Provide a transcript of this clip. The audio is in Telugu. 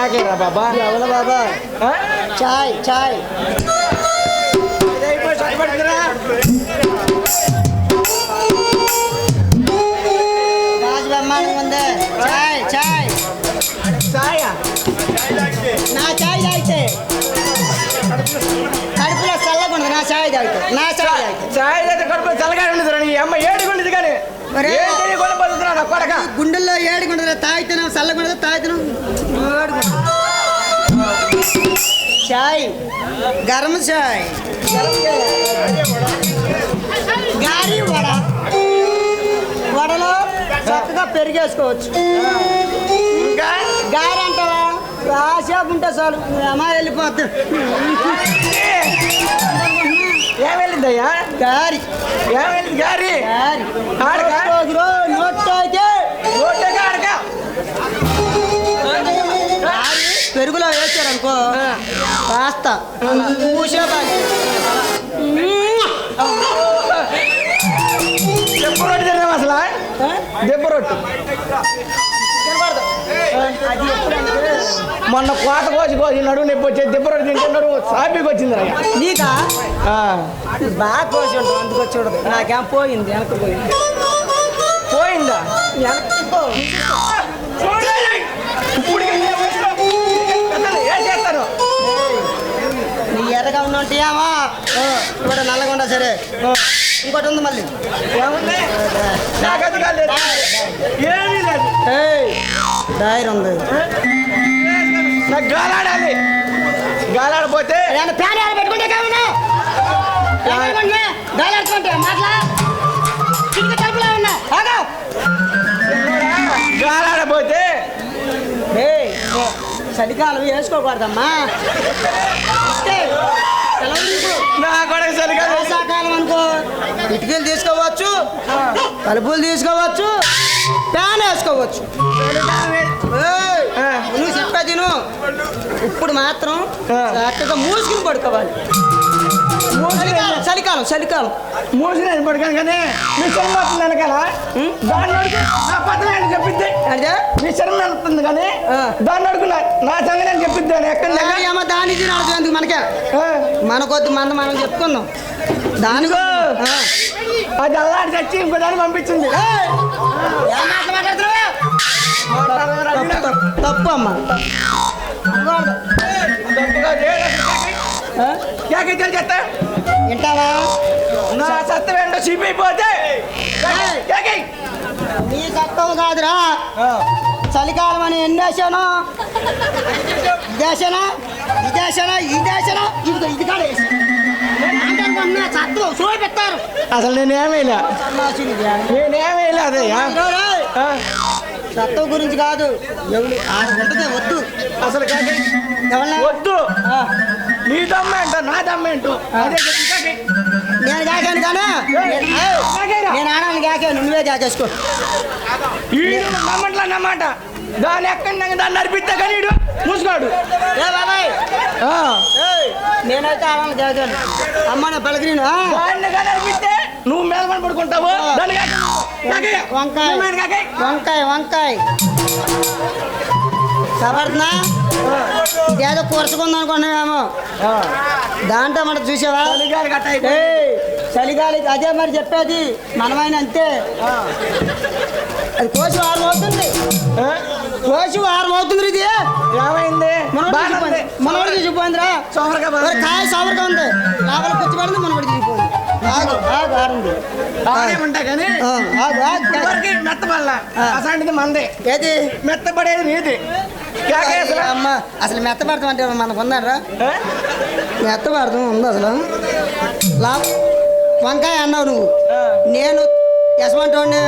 కేకేరా బాబా? ఎవరు బాబా? చాయ్ చాయ్. ఇది అయిపోయి సరిపడుతుందిరా? రాజు బ్రహ్మాండం ఉంది. చాయ్ చాయ్. చాయా? నా చాయ్ తాగితే. కడుపులో చల్లగా ఉంది నా చాయ్ తాగితే. నా చాయ్ తాగితే. చాయ్ అయితే కడుపు చల్లగా ఉండదు నీ అమ్మ ఏడుకుండదు కానీ. గుండెల్లో ఏడుకుంటుంది తాగితేనే చల్లగా ఉండదు తాగితేనే చాయ్ గరం చాయ్. గారి వడ. వడలో చక్కగా పెరిగేసుకోవచ్చు. ఇంకా? గారి అంటావా రాసేపు ఉంటే చాలు. అమ్మ వెళ్ళిపోతుంది. ఏం వెళ్ళిందయ్యా? గారి. ఏం వెళ్ళింది గారి? ఆడకా? ఆడక పెరుగులో వేసారనుకో కాస్త పూసే బాగా. దెబ్బ రొట్టు తిన్నాం అసలు? దెబ్బ రొట్టు. మొన్న కోత కోసి కోసి నడువు నొప్పి వచ్చేది దెబ్బ రొట్టు తింటే నడువు సాపికి వచ్చింది రా నీకా? బాగా కోసి ఉంటాం అందుకు వచ్చి చూడదు నాకేం పోయింది వెనక్కి పోయింది. పోయిందా? వెనక్కి పో. నీ ఎర్రగా ఇప్పుడు నల్లగా ఉండా సరే. ఇంకోటి ఉంది మళ్ళీ. ఏముంది? నాకు అది కాలేదు ఏమీ లేదు. డైరీ ఉంది నాకు గాలాడాలి. గాలాడపోతే ఏమైనా పెట్టుకుంటే కావునా గాలాడుకుంటే మాట్లా? గాలాడపోతే చలికాలం వేసుకోకూడదమ్మా. వర్షాకాలం అనుకో. ఇటుకలు తీసుకోవచ్చు తలుపులు తీసుకోవచ్చు ఫ్యాన్ వేసుకోవచ్చు. తిను. ఇప్పుడు మాత్రం. చక్కగా మూసుకుని పడుకోవాలి. చలికాలం చలికాలం చలికాలం. మూసిన పడుకాను కానీ మీ శరం వస్తుంది వెనకాల. దాన్ని అడుగు నా పక్కన ఆయన చెప్పిద్ది. అదే మీ శరం వెళ్తుంది కానీ. దాన్ని అడుగు నా సంగతి నేను చెప్పిద్ది అని ఎక్కడ. ఏమో దాని ఎందుకు మనకే? ఆ, మనకొద్దు మన మనం చెప్పుకుందాం. దానికో. అది అల్లాడి చచ్చి ఇంకో దాన్ని పంపించింది. మాట్లాడుతున్నావు? తప్పు, అమ్మా వింటావా? నా సత్త వెంట చీపైపోతే నీ కాదురా. చలికాలం అని ఎన్ని వేసాను? ఇదేసానా? ఇదేసానా? ఇదేసానా? ఇది ఇది కాదు వేసాను చట్టం సోయి పెట్టారు అసలు నేనేమేలా నేనేమేలా అదయ్యా? చట్టం గురించి కాదు. ఉంటుంది వద్దు. అసలు వద్దు. నీ దమ్మేంటో నా దమ్మేంటో నేను కాకాను కానీ? నేను- ఆడాలని కాకాను నువ్వే కాకేసుకో నమ్మట్లా నమ్మాట. దాన్ని ఎక్కడ దాన్ని నడిపిస్తే కానీ మూసుకోడు ఏ బాబాయ్. నేనైతే ఆడాలని కాకాను. అమ్మ నా పలకరీను? నడిపిస్తే నువ్వు మేలమని పడుకుంటావు. దాన్ని. వంకాయ? వంకాయ. వంకాయ. కబడుతున్నా ఇదేదో కూర్చుకుందాం అనుకున్నామేమో దాంట్లో మనం చూసావా? చలిగాలి అదే మరి చెప్పేది. మనమైన అంతే. అది కోసి వారం అవుతుంది. కోసి వారం అవుతుంది ఇది. ఏమైంది? మనోడు చూసిపోయిందిరా. సోమరగా మరి ఉంది. కాయ సవర్గా ఉంది. లోపల పుచ్చిపడింది మనోడు చూసిపోయింది. ఆగు. ఆగు ఆరుంది బాగానే ఉంటా కానీ ఆ, ఆగు ఆగు ఇదివరకు మెత్తబడలా ఆ. అసంటిది మందే. ఏది? మెత్తబడేది నీది. అమ్మ అసలు మెత్తపడతాం అంటే మనకు ఆ? మెత్తపడతాం ఉంది అసలు. వంకాయ అన్నావు నువ్వు. నేను యశమంటోడిని